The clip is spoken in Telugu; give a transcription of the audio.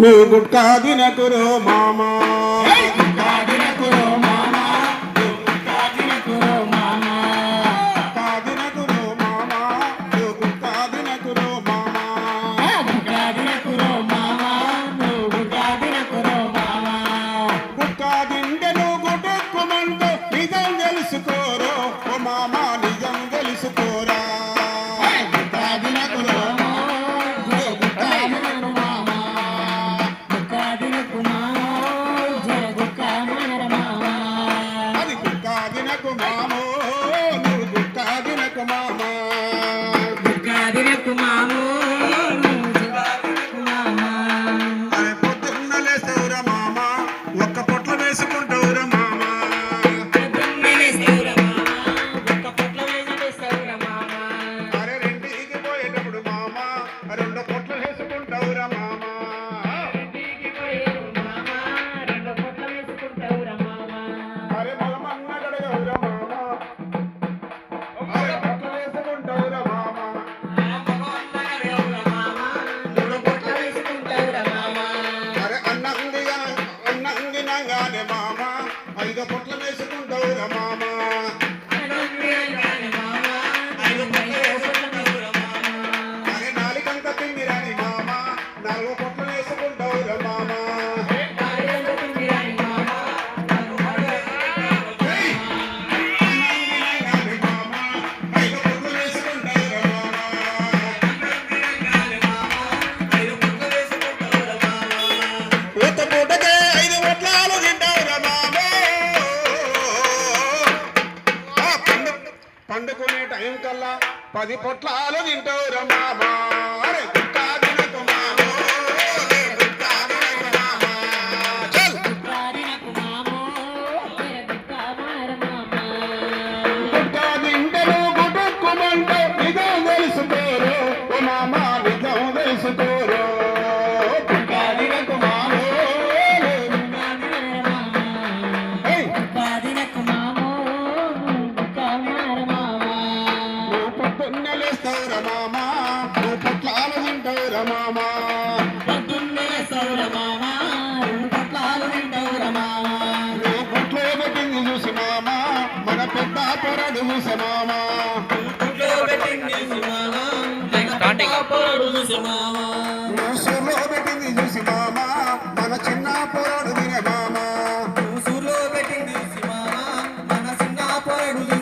నువ్వు గుట్కా తినకురో మామా. నాలుగు వండుకునే టైం కల్లా పది పొట్లాలు తింటారు తింటావు రమ్మా తెలుసుకోరు మామ. నిజం తెలుసుకోరు మామా. పొద్దున్నే సౌర మామా. పెట్టింది మన పెద్ద పొరడు చూసి మామా. పెట్టింది మన చిన్న పొరడు తినే